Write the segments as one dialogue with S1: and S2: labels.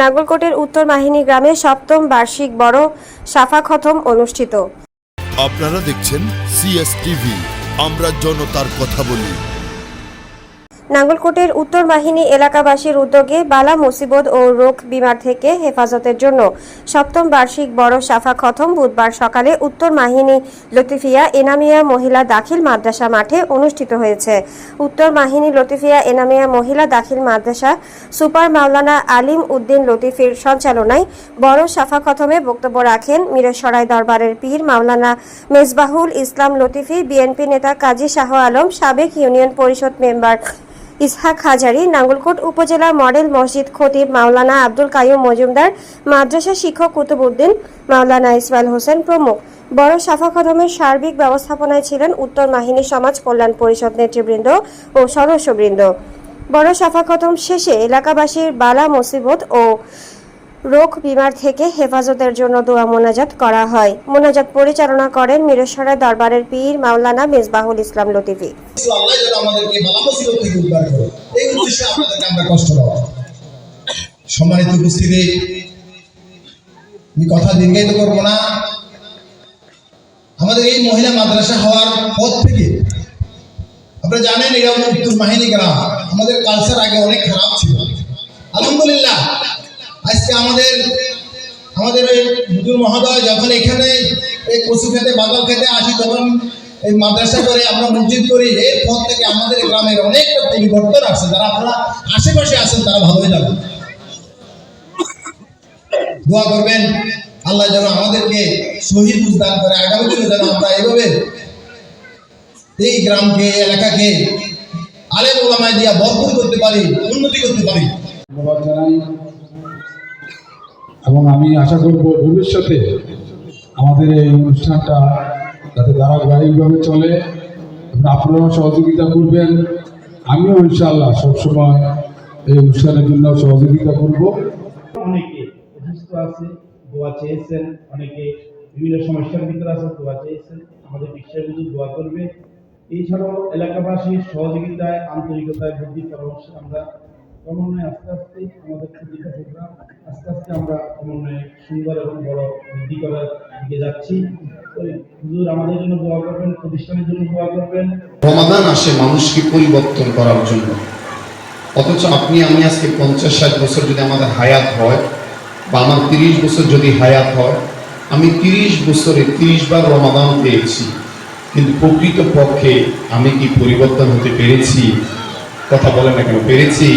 S1: নাগরকোটের উত্তর মাহিনী গ্রামে সপ্তম বার্ষিক বড় সাফা খতম অনুষ্ঠিত।
S2: আপনারা দেখছেন সিএসটিভি আমরা জনতার কথা বলি।
S1: নাঙ্গলকোটের উত্তর বাহিনী এলাকাবাসীর উদ্যোগে বালা মুসিবত ও রোগ বিমার থেকে হেফাজতের জন্য সপ্তম বার্ষিক বড় সাফা খতম বুধবার সকালে উত্তর মাহিনী লতিফিয়া এনামিয়া মহিলা দাখিল মাদ্রাসা মাঠে অনুষ্ঠিত হয়েছে। উত্তর মাহিনী লতিফিয়া এনামিয়া মহিলা দাখিল মাদ্রাসা সুপার মাওলানা আলিম উদ্দিন লতিফির সঞ্চালনায় বড় সাফা খতমে বক্তব্য রাখেন মিরসরাই দরবারের পীর মাওলানা মেজবাহুল ইসলাম লতিফি, বিএনপি নেতা কাজী শাহ আলম, সাবেক ইউনিয়ন পরিষদ মেম্বার ইসহাক হাজারি নাঙ্গলকোট উপজেলা মডেল মসজিদ খতিব মাওলানা আব্দুল কায়ুম মজুমদার, মাদ্রাসা শিক্ষক কুতুবউদ্দিন মাওলানা ইসমাইল হোসেন প্রমুখ। বড় সাফা খদমের সার্বিক ব্যবস্থাপনায় ছিলেন উত্তর মাহিনী সমাজ কল্যাণ পরিষদ নেতৃবৃন্দ ও সদস্যবৃন্দ। বড় সাফা খতম শেষে এলাকাবাসীর বালা মুসিবত ও রোগ বিমার থেকে হেফাজতের জন্য দোয়া মোনাজাত করা হয়। মোনাজাত পরিচালনা করেন মিরেশ্বরের দরবারের পীর মাওলানা মেজবাহুল ইসলাম লতিফি।
S3: সম্মানিত উপস্থিতি, আমি কথা দীর্ঘায়িত না। আমাদের এই মহিলা মাদ্রাসা হওয়ার থেকে আপনারা জানেন উত্তর গ্রাম। আমাদের কালচার আগে অনেক খারাপ ছিল। আলহামদুলিল্লাহ আজকে আমাদের আমাদের এই হুজুর মহোদয় যখন এখানে এই কচু খেতে, বাদল খেতে আসি, তখন এই মাদ্রাসা করে আমরা মসজিদ করি। এর পর থেকে আমাদের গ্রামের অনেকটা পরিবর্তন আসছে। যারা আপনারা আশেপাশে আছেন, তারা ভালোই জানেন। দোয়া করবেন, আল্লাহ যেন আমাদেরকে শহীদ দান করে। আগামী দিনে যেন আমরা এভাবে এই গ্রামকে, এলাকাকে আলেম ওলামায় দিয়া ভরপুর করতে পারি, উন্নতি করতে পারি।
S4: ধন্যবাদ জানাই। এবং আমি আশা করব ভবিষ্যতে আমাদের এই অনুষ্ঠানটা যাতে ধারাবাহিকভাবে চলে আপনারাও সহযোগিতা করবেন। আমিও ইনশাআল্লাহ সবসময় এই অনুষ্ঠানের জন্য সহযোগিতা করব।
S5: অনেকে অসুস্থ আছে, দোয়া চেয়েছেন। অনেকে বিভিন্ন সমস্যার ভিতরে আছে, দোয়া চেয়েছেন। আমাদের বিশ্বের বিদ্যুৎ দোয়া করবে। এছাড়াও এলাকাবাসীর সহযোগিতায়, আন্তরিকতায় বুদ্ধি পরামর্শ আমরা। ক্রমান্বয়ে আস্তে আস্তে আমাদের প্রতিটা প্রোগ্রাম আস্তে আস্তে আমরা ক্রমান্বয়ে সুন্দর এবং বড় বৃদ্ধি করার দিকে যাচ্ছি। হুজুর, আমাদের জন্য দোয়া করবেন, প্রতিষ্ঠানের জন্য দোয়া করবেন।
S6: রমাদান আসে মানুষকে পরিবর্তন করার জন্য। অথচ আপনি, আমি আজকে পঞ্চাশ ষাট বছর যদি আমাদের হায়াত হয়, বা আমার তিরিশ বছর যদি হায়াত হয়, আমি তিরিশ বছরে তিরিশ বার রমাদান পেয়েছি। কিন্তু প্রকৃত পক্ষে আমি কি পরিবর্তন হতে পেরেছি? কথা বলেন না কেন, পেরেছি?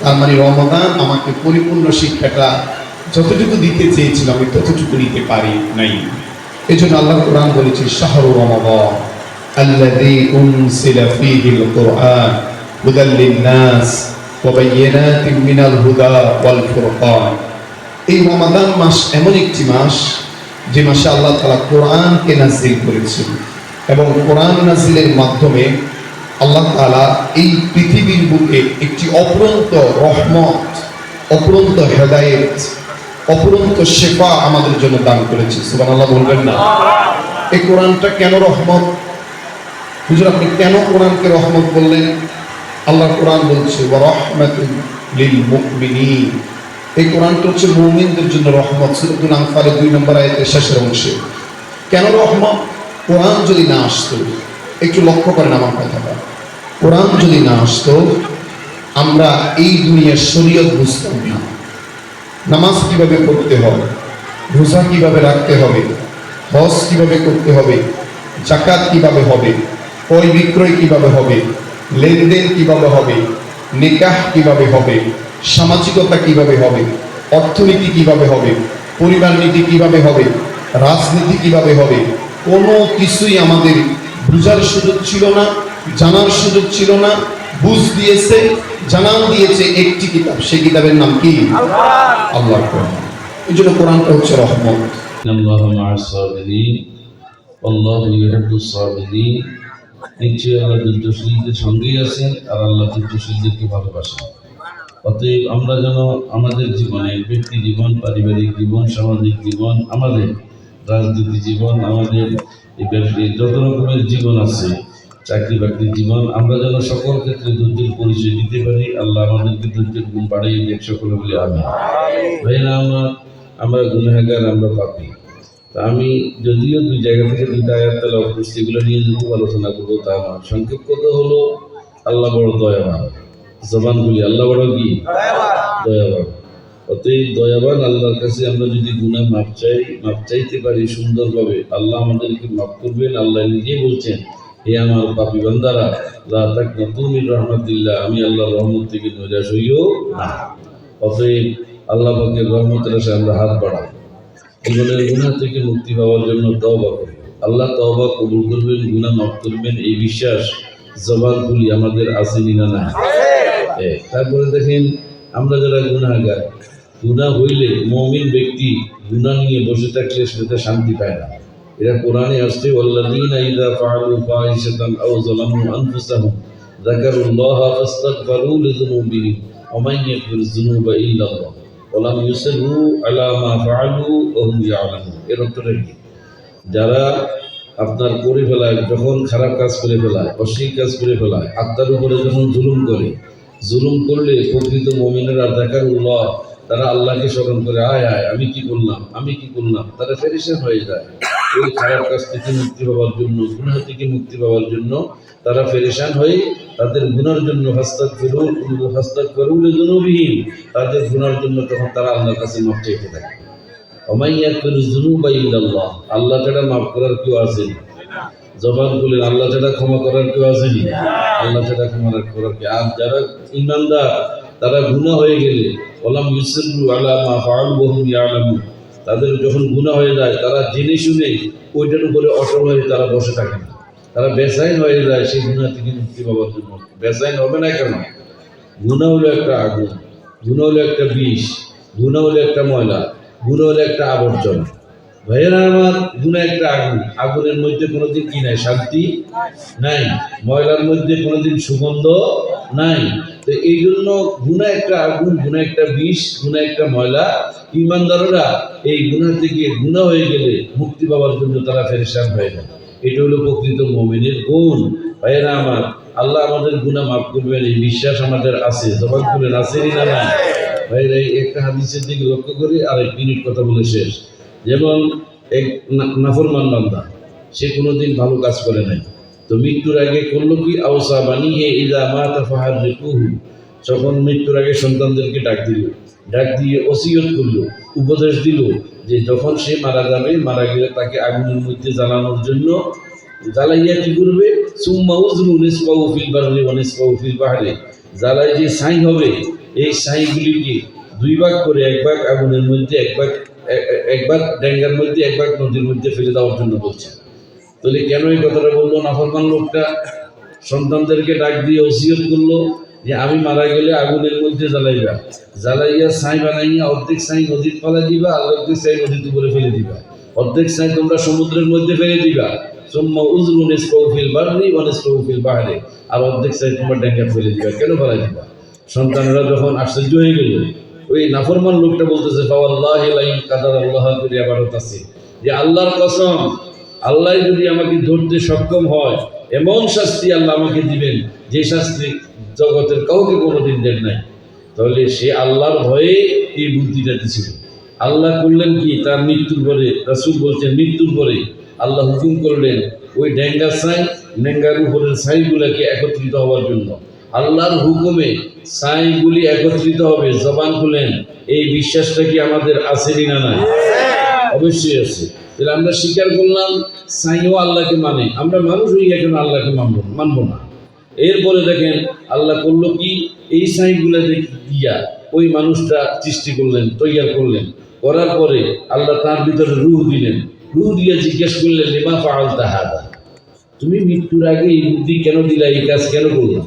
S6: তার মানে রমাদান আমাকে পরিপূর্ণ শিক্ষাটা যতটুকু দিতে চেয়েছিল আমি ততটুকু নিতে পারি নাই এই জন্য আল্লাহ কোরআন বলেছে শাহরু রমাদান الذي أنزل فيه القرآن هدى للناس وبينات من الهدى والفرقان এই রমাদান মাস এমন একটি মাস যে মাসে আল্লাহ তালা কোরআনকে নাজিল করেছেন এবং কোরআন নাজিলের মাধ্যমে আল্লাহ তালা এই পৃথিবীর বুকে একটি অপরন্ত রহমত, অপরন্ত হেদায়েত, অপরন্ত শেফা আমাদের জন্য দান করেছে। সুবান আল্লাহ বলবেন না। এই কোরআনটা কেন রহমত? হুজুর, আপনি কেন কোরআনকে রহমত বললেন? আল্লাহ কোরআন বলছে এই কোরআনটা হচ্ছে মুমিনদের জন্য রহমত। সূরাতুল আনফালের দুই নম্বর আয়াতের শেষের অংশে। কেন রহমত? কোরআন যদি না আসতো একটু লক্ষ্য করেন আমার কথাটা। কোরআন যদি না আসতো, আমরা এই দুনিয়ার শরীয়ত বুঝতাম না। নামাজ কীভাবে পড়তে হবে? রোজা কীভাবে রাখতে হবে? হজ কীভাবে করতে হবে? জাকাত কীভাবে হবে? ক্রয় বিক্রয় কীভাবে হবে? লেনদেন কীভাবে হবে? নিকাহ কীভাবে হবে? সামাজিকতা কীভাবে হবে? অর্থনীতি কীভাবে হবে? পরিবার নীতি কীভাবে হবে? রাজনীতি কীভাবে হবে? কোনো কিছুই আমাদের বুঝার সুযোগ ছিল না, জানার সুযোগ ছিল না, বুঝ দিয়েছে জানান দিয়েছে একটি কিতাব সেই কিতাবের নাম কি? আল্লাহ কোরআন এই জন্য কোরআনটা হচ্ছে রহমত।
S7: নিশ্চয়ই আল্লাহ দুর্দশীলদের সঙ্গেই আছেন আর আল্লাহ দুর্দশীলদেরকে ভালোবাসেন। অতএব আমরা যেন আমাদের জীবনে ব্যক্তি জীবন, পারিবারিক জীবন, সামাজিক জীবন, আমাদের রাজনীতি জীবন, আমাদের যত রকমের জীবন আছে চাকরি বাকরির জীবন আমরা যেন সকল ক্ষেত্রে ধৈর্যের পরিচয় দিতে পারি আল্লাহ আমাদেরকে ধৈর্যের গুণ বাড়িয়ে দেখ সকলে বলে আমি ভাইরা আমার আমরা গুণাগার আমরা পাপি। তা আমি যদিও দুই জায়গা থেকে দুইটা আয়াত তালা করছি এগুলো নিয়ে যদি খুব আলোচনা করব তা আমার সংক্ষেপ কথা হলো আল্লাহ বড় দয়াবান। জবান বলি আল্লাহ বড় কি? দয়াবান। অতএব দয়াবান আল্লাহর কাছে আমরা যদি গুনাহ মাপ চাই মাপ চাইতে পারি সুন্দরভাবে আল্লাহ আমাদেরকে মাফ করবেন আল্লাহ নিজেই বলছেন হে আমার পাপি বান্দারা লা তাকনাতু মিন রাহমাতিল্লাহ আমি আল্লাহর রহমত থেকে নৈরাশ হইও না। অতএব আল্লাহ পাকের রহমতের আশায় আমরা হাত বাড়াবো। জীবনের গুনাহ থেকে মুক্তি পাওয়ার জন্য তওবা করি আল্লাহ তওবা কবুল করবেন গুনাহ মাফ করবেন এই বিশ্বাস জবান খুলি আমাদের আসেনি না? না তারপরে দেখেন আমরা যারা গুনাহগার গুনাহ হইলে মমিন ব্যক্তি গুনাহ নিয়ে বসে থাকলে সেটা শান্তি পায় না। এরা কোরআনে আসছে, ওয়াল্লাযীনা ইযা ফাআলু ফাহিশাতান আও যালামু আনফুসাহুম, যাকারুল্লাহা ফাস্তাগফিরু লিযুনুবিহিম, ওয়া মান যুনুবা ইল্লা আল্লাহ ওয়া লাম ইউসিরু আলা মা ফাআলু, ওয়া হুম ইয়ালামুন। এর কি? যারা আপনার করে ফেলায়, যখন খারাপ কাজ করে ফেলায় অশ্লীল কাজ করে ফেলায়, আত্মার উপরে যখন জুলুম করে, জুলুম করলে প্রকৃত মমিনেরা দেখার উল্লাহ তারা আল্লাহকে স্মরণ করে, আয় আয়, আমি কি করলাম? আমি কি করলাম? তারা ফেরিসেন হয়ে যায়। ওই খারাপ কাজ থেকে মুক্তি পাওয়ার জন্য, গুনাহ থেকে মুক্তি পাওয়ার জন্য তারা ফেরিসান হয়ে তাদের গুনার জন্য হাস্তাক ফেরুল জনবিহীন তাদের গুনার জন্য তখন তারা আল্লাহর কাছে মাপ চাইতে থাকে। অমাইয়া জুনুবা ইল্লাল্লাহ। আল্লাহ ছাড়া মাফ করার কেউ আসেনি জবান খুলেন, আল্লাহ ছাড়া ক্ষমা করার কেউ আসেনি আল্লাহ ছাড়া ক্ষমা করার কেউ আর যারা ইমানদার তারা গুনাহ হয়ে গেলে ওলাম ইউসিরু মা ফাআলু ওয়া হুম তাদের যখন গুনাহ হয়ে যায়, তারা জেনে শুনে ওইটার উপরে অটল হয়ে তারা বসে থাকে। না তারা বেসাইন হয়ে যায়, সেই গুনাহ থেকে মুক্তি পাওয়ার জন্য। বেসাইন হবে না কেন? গুনাহ হলো একটা আগুন গুনাহ হলো একটা বিষ গুনাহ হলো একটা ময়লা গুনাহ হলো একটা আবর্জনা। ভাইয়েরা আমার, গুণা একটা আগুন। আগুনের মধ্যে কোনোদিন কি নাই? শান্তি নাই। ময়লার মধ্যে কোনোদিন সুগন্ধ নাই। এই জন্য গুণা একটা আগুন, গুণা একটা বিষ, গুণা একটা ময়লা, ইমানদাররা এই গুণা থেকে গুণা হয়ে গেলে মুক্তি পাওয়ার জন্য তারা ফেরেশান হয়ে না এটা হলো প্রকৃত মমিনের গুণ। ভাইয়েরা আমার, আল্লাহ আমাদের গুণা মাফ করবেন, এই বিশ্বাস আমাদের আছে। জবান খুলেন আসেনি না না ভাইয়েরা, এই একটা হাদিসের দিকে লক্ষ্য করি, আর এক মিনিট কথা বলে শেষ। যেমন এক নাফরমান বান্দা, সে কোনোদিন ভালো কাজ করে নাই। তো মৃত্যুর আগে করল কি আওসা বানিয়ে ইদা মা তাফাহার রেকুহু যখন মৃত্যুর আগে সন্তানদেরকে ডাক দিল, ডাক দিয়ে ওসিয়ত করল, উপদেশ দিল যে যখন সে মারা যাবে, মারা গেলে তাকে আগুনের মধ্যে জ্বালানোর জন্য জ্বালাইয়া কি করবে? সুম্মা উজরু নিসপাউ ফিল বাররি ওয়া নিসপাউ ফিল বাহরি। জ্বালায় যে ছাই হবে, এই ছাইগুলিকে দুই ভাগ করে এক ভাগ আগুনের মধ্যে, এক ভাগ, এ- এ- একবার ডেঙ্গার মধ্যে, এক ভাগ নদীর মধ্যে ফেলে দেওয়ার জন্য বলছে। তাহলে কেন এই কথাটা বলল? নাফরমান লোকটা সন্তানদেরকে ডাক দিয়ে ওসিয়ত করল যে আমি মারা গেলে আগুনের মধ্যে জ্বালাইবা। জ্বালাইয়া ছাই বানাইয়া অর্ধেক ছাই নদীর পালা দিবা আর অর্ধেক ছাই নদীর উপরে ফেলে দিবা। অর্ধেক ছাই তোমরা সমুদ্রের মধ্যে ফেলে দিবা। সুম্মা উজরু নিসফাউ ফিল বাররি ওয়া নিসফাউ আর অর্ধেক ছাই তোমরা ডেঙ্গা ফেলে দিবা। কেন ফেলাই দিবা? সন্তানরা যখন আশ্চর্য হয়ে গেল, ওই নাফরমান লোকটা বলতেছে, ফাওয়াল্লাহি লাইন কাদার আল্লাহ করে আবারত আছে যে আল্লাহর কসম আল্লাহ যদি আমাকে ধরতে সক্ষম হয় এমন শাস্তি আল্লাহ আমাকে দিবেন যে শাস্তি জগতের কাউকে কোনোদিন দেন নাই। তাহলে সে আল্লাহর ভয়ে এই বুদ্ধিটা দিছিল। আল্লাহ করলেন কি? তার মৃত্যুর পরে রাসূল বলছেন মৃত্যুর পরে আল্লাহ হুকুম করলেন ওই ড্যাঙ্গার সাই ডেঙ্গার উপরের সাইগুলোকে একত্রিত হওয়ার জন্য। আল্লাহর হুকুমে সাইগুলি একত্রিত হবে জবান খুলেন। এই বিশ্বাসটা কি আমাদের আছে না নাই? অবশ্যই আছে। তাহলে আমরা স্বীকার করলাম সাইও আল্লাহকে মানে। আমরা মানুষ হয়ে এখন আল্লাহকে মানব মানব না। এরপরে দেখেন, আল্লাহ করল কি? এই সাইগুলা দিয়া ওই মানুষটা সৃষ্টি করলেন, তৈয়ার করলেন। করার পরে আল্লাহ তার ভিতরে রুহ দিলেন। রুহ দিয়ে জিজ্ঞেস করলেন, লেমা পাল তাহাদা তুমি মৃত্যুর আগে এই বুদ্ধি কেন দিলা? এই কাজ কেন করলাম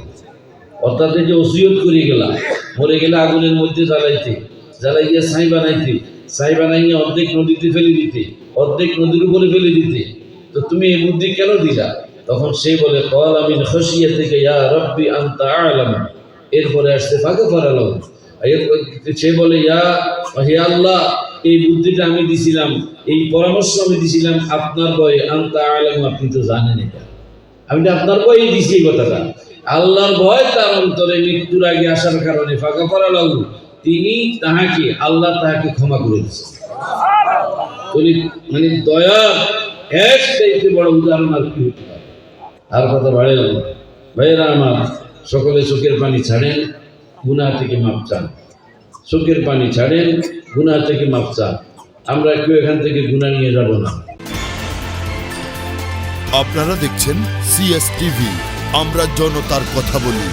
S7: অর্থাৎ যে ওসিয়ত করে গেলাম মরে গেলে আগুনের মধ্যে জ্বালাইতে জ্বালাই জ্বালাইয়া ছাই বানাইতে ছাই বানাইয়া অর্ধেক নদীতে ফেলে দিতে, অর্ধেক নদীর উপরে ফেলে দিতে। তো তুমি এই বুদ্ধি কেন দিলা? তখন সে বলে কল আমি খসিয়া থেকে ইয়া রব্বি আনতা আলাম। এরপরে আসতে ফাঁকে ফারালাম সে বলে, ইয়া, হে আল্লাহ, এই বুদ্ধিটা আমি দিছিলাম, এই পরামর্শ আমি দিছিলাম, আপনার বয়ে আনতা আলাম, আপনি তো জানেন এটা। আমি তো আপনার বই দিছি এই কথাটা। আল্লাহর ভয় তার অন্তরে মৃত্যুর আগে আসার কারণে ফাঁকা লাগু তিনি তাহাকে, আল্লাহ তাহাকে ক্ষমা করে দিচ্ছেন মানে দয়া এক চাইতে বড় উদাহরণ আর কি হতে পারে? আর কথা বাড়ে ভাইয়েরা আমার, সকলে চোখের পানি ছাড়েন, গুনাহ থেকে মাপ চান। চোখের পানি ছাড়েন, গুনাহ থেকে মাপ চান। আমরা কেউ এখান থেকে গুনাহ নিয়ে যাব না।
S2: আপনারা দেখছেন সিএস টিভি আমরা জনতার কথা বলি।